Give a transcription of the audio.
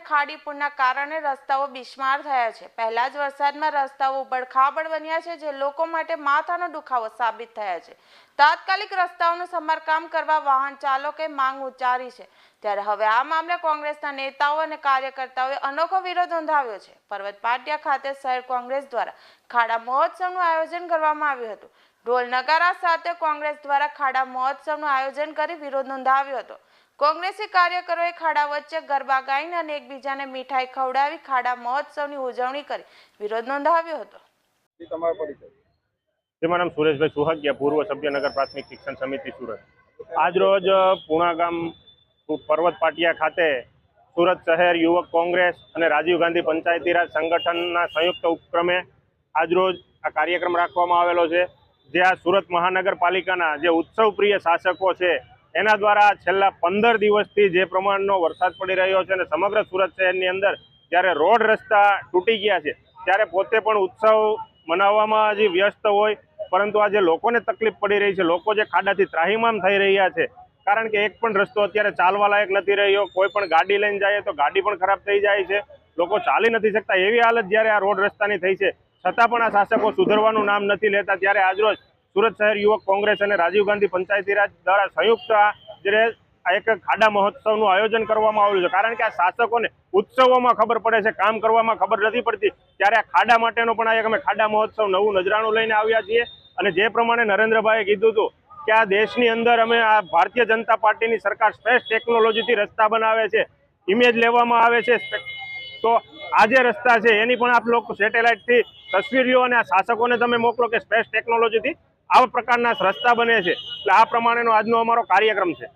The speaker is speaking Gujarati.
ખાડી પૂરના કારણે રસ્તાઓ બિસ્માર થયા છે. પહેલા જ વરસાદમાં રસ્તાઓ ઉબડખાબડ બન્યા છે, જે લોકો માટે માથાનો દુખાવો સાબિત થયા છે. તાત્કાલિક રસ્તાઓનું સમારકામ કરવા વાહન ચાલકોએ માંગ ઉચ્ચારી છે. ત્યારે હવે આ મામલે કોંગ્રેસના નેતાઓ અને કાર્યકર્તાઓએ અનોખો વિરોધ નોંધાવ્યો છે. પર્વત પાટિયા ખાતે શહેર કોંગ્રેસ દ્વારા ખાડા મહોત્સવનું આયોજન કરવામાં આવ્યું હતું. ઢોલ નગારા સાથે કોંગ્રેસ દ્વારા ખાડા મહોત્સવનું આયોજન કરી વિરોધ નોંધાવ્યો હતો. કોંગ્રેસી કાર્યકરોએ ખાડા વચ્ચે ગરબા ગાઈને અને એકબીજાને મીઠાઈ ખવડાવી ખાડા મહોત્સવની ઉજવણી કરી વિરોધ નોંધાવ્યો હતો. જેમાં નામ સુરેશભાઈ સુહાગિયા, પૂર્વ સભ્ય નગર પ્રાથમિક શિક્ષણ સમિતિ સુરત. આજરોજ પૂણા ગામ પર્વત પાટિયા ખાતે સુરત શહેર યુવક કોંગ્રેસ અને રાજીવ ગાંધી પંચાયતીરાજ સંગઠનના સંયુક્ત ઉપક્રમે આજરોજ આ કાર્યક્રમ રાખવામાં આવેલો છે, જે આ સુરત મહાનગરપાલિકાના જે ઉત્સવ પ્રિય શાસકો છે, એના દ્વારા છેલ્લા પંદર દિવસથી જે પ્રમાણનો વરસાદ પડી રહ્યો છે અને સમગ્ર સુરત શહેરની અંદર જ્યારે રોડ રસ્તા તૂટી ગયા છે, ત્યારે પોતે પણ ઉત્સવ મનાવવામાં હજી વ્યસ્ત હોય પરંતુ આજે લોકોને તકલીફ પડી રહી છે, લોકો જે ખાડાથી ત્રાહીમામ થઈ રહ્યા છે, કારણ કે એક પણ રસ્તો અત્યારે ચાલવા લાયક નથી રહ્યો, કોઈ પણ ગાડી લઈને જાય તો ગાડી પણ ખરાબ થઈ જાય છે, લોકો ચાલી નથી શકતા, એવી હાલત જ્યારે આ રોડ રસ્તાની થઈ છે, છતાં પણ આ શાસકો સુધરવાનું નામ નથી લેતા, ત્યારે આજરોજ સુરત શહેર યુવક કોંગ્રેસ અને રાજીવ ગાંધી પંચાયતી રાજ દ્વારા સંયુક્ત જે એક ખાડા મહોત્સવનું આયોજન કરવામાં આવ્યું છે. કારણ કે આ શાસકોને ઉત્સવોમાં ખબર પડે છે, કામ કરવામાં ખબર નથી પડતી. ત્યારે આ ખાડા માટેનો પણ આ એક અમે ખાડા મહોત્સવ નવું નજરાણું લઈને આવ્યા છીએ. અને જે પ્રમાણે નરેન્દ્રભાઈએ કીધું હતું કે આ દેશની અંદર અમે આ ભારતીય જનતા પાર્ટીની સરકાર સ્પેસ ટેકનોલોજીથી રસ્તા બનાવે છે ઇમેજ લેવામાં આવે છે તો આ જે રસ્તા છે, એની પણ આપ લોકો સેટેલાઇટથી તસવીરીઓ અને આ શાસકોને તમે મોકલો કે સ્પેસ ટેકનોલોજીથી આવા પ્રકારના રસ્તા બને છે. એટલે આ પ્રમાણેનો આજનો અમારો કાર્યક્રમ છે.